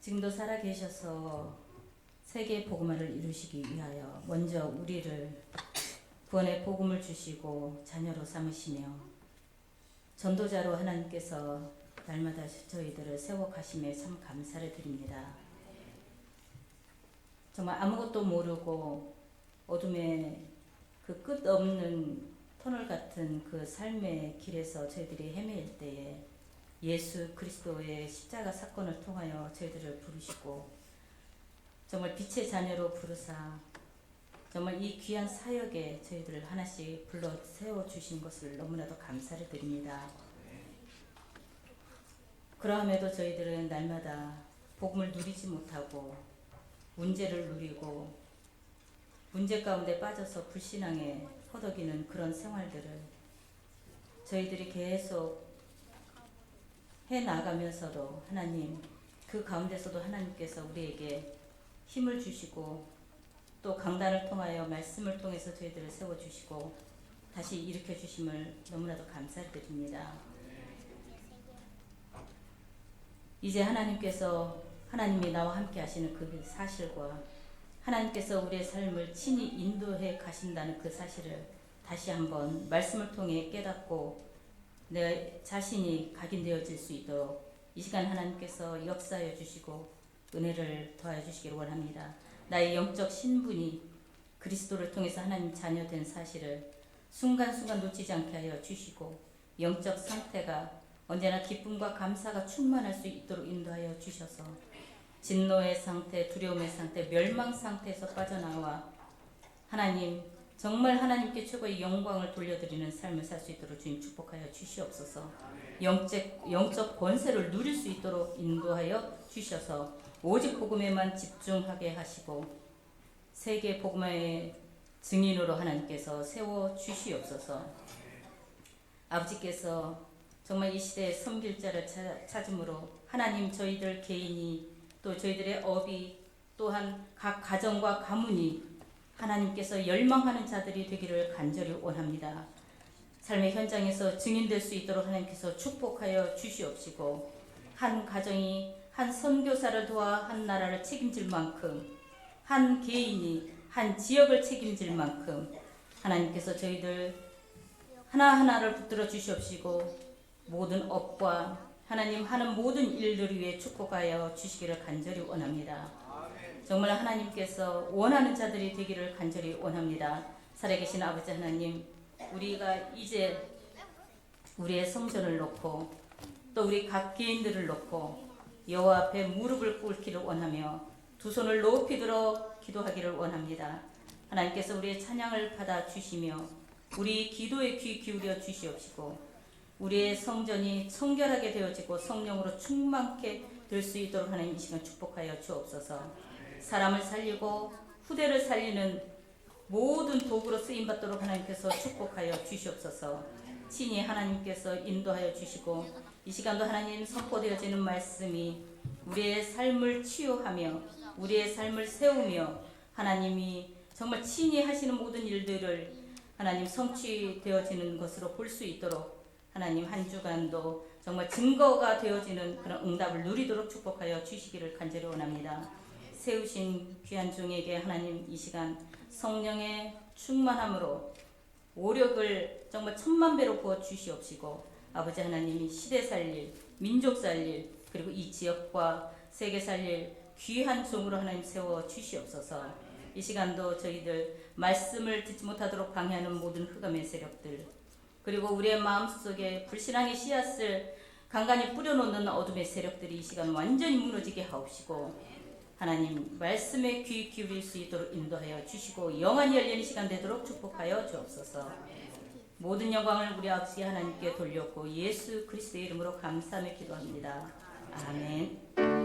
지금도 살아 계셔서 세계 복음화를 이루시기 위하여 먼저 우리를 구원의 복음을 주시고 자녀로 삼으시며 전도자로 하나님께서 날마다 저희들을 세워 가심에 참 감사를 드립니다. 정말 아무것도 모르고 어둠의 그 끝없는 터널 같은 그 삶의 길에서 저희들이 헤매일 때에 예수 그리스도의 십자가 사건을 통하여 저희들을 부르시고 정말 빛의 자녀로 부르사 정말 이 귀한 사역에 저희들을 하나씩 불러 세워 주신 것을 너무나도 감사를 드립니다. 그러함에도 저희들은 날마다 복음을 누리지 못하고 문제를 누리고 문제 가운데 빠져서 불신앙에 허덕이는 그런 생활들을 저희들이 계속 해 나가면서도 하나님 그 가운데서도 하나님께서 우리에게 힘을 주시고 또 강단을 통하여 말씀을 통해서 저희들을 세워 주시고 다시 일으켜 주심을 너무나도 감사드립니다. 이제 하나님께서 하나님이 나와 함께 하시는 그 사실과 하나님께서 우리의 삶을 친히 인도해 가신다는 그 사실을 다시 한번 말씀을 통해 깨닫고 내 자신이 각인되어질 수 있도록 이 시간 하나님께서 역사하여 주시고 은혜를 더하여 주시기를 원합니다. 나의 영적 신분이 그리스도를 통해서 하나님 자녀된 사실을 순간순간 놓치지 않게 하여 주시고 영적 상태가 언제나 기쁨과 감사가 충만할 수 있도록 인도하여 주셔서 진노의 상태, 두려움의 상태, 멸망 상태에서 빠져나와 하나님 정말 하나님께 최고의 영광을 돌려드리는 삶을 살 수 있도록 주님 축복하여 주시옵소서. 영적 영적 권세를 누릴 수 있도록 인도하여 주셔서 오직 복음에만 집중하게 하시고 세계 복음의 증인으로 하나님께서 세워 주시옵소서. 아버지께서 정말 이 시대에 섬길 자를 찾- 찾음으로 하나님 저희들 개인이 또 저희들의 업이 또한 각 가정과 가문이 하나님께서 열망하는 자들이 되기를 간절히 원합니다. 삶의 현장에서 증인될 수 있도록 하나님께서 축복하여 주시옵시고 한 가정이 한 선교사를 도와 한 나라를 책임질 만큼 한 개인이 한 지역을 책임질 만큼 하나님께서 저희들 하나하나를 붙들어 주시옵시고 모든 업과 하나님 하는 모든 일들 위해 축복하여 주시기를 간절히 원합니다. 정말 하나님께서 원하는 자들이 되기를 간절히 원합니다. 살아계신 아버지 하나님, 우리가 이제 우리의 성전을 놓고 또 우리 각 개인들을 놓고 여호와 앞에 무릎을 꿇기를 원하며 두 손을 높이 들어 기도하기를 원합니다. 하나님께서 우리의 찬양을 받아 주시며 우리 기도에 귀 기울여 주시옵시고 우리의 성전이 청결하게 되어지고 성령으로 충만케 될 수 있도록 하나님 이 시간 축복하여 주옵소서. 사람을 살리고 후대를 살리는 모든 도구로 쓰임 받도록 하나님께서 축복하여 주시옵소서. 친히 하나님께서 인도하여 주시고 이 시간도 하나님 선포되어지는 말씀이 우리의 삶을 치유하며 우리의 삶을 세우며 하나님이 정말 친히 하시는 모든 일들을 하나님 성취되어지는 것으로 볼 수 있도록 하나님 한 주간도 정말 증거가 되어지는 그런 응답을 누리도록 축복하여 주시기를 간절히 원합니다. 세우신 귀한 종에게 하나님 이 시간 성령의 충만함으로 오력을 정말 천만 배로 부어 주시옵시고 아버지 하나님이 시대 살릴 민족 살릴 그리고 이 지역과 세계 살릴 귀한 종으로 하나님 세워 주시옵소서. 이 시간도 저희들 말씀을 듣지 못하도록 방해하는 모든 흑암의 세력들 그리고 우리의 마음속에 불신앙의 씨앗을 간간히 뿌려놓는 어둠의 세력들이 이 시간 완전히 무너지게 하옵시고 하나님 말씀에 귀 기울일 수 있도록 인도하여 주시고 영원히 열리는 시간 되도록 축복하여 주옵소서. 모든 영광을 우리 아버지 하나님께 돌렸고 예수 그리스도의 이름으로 감사하며 기도합니다. 아멘.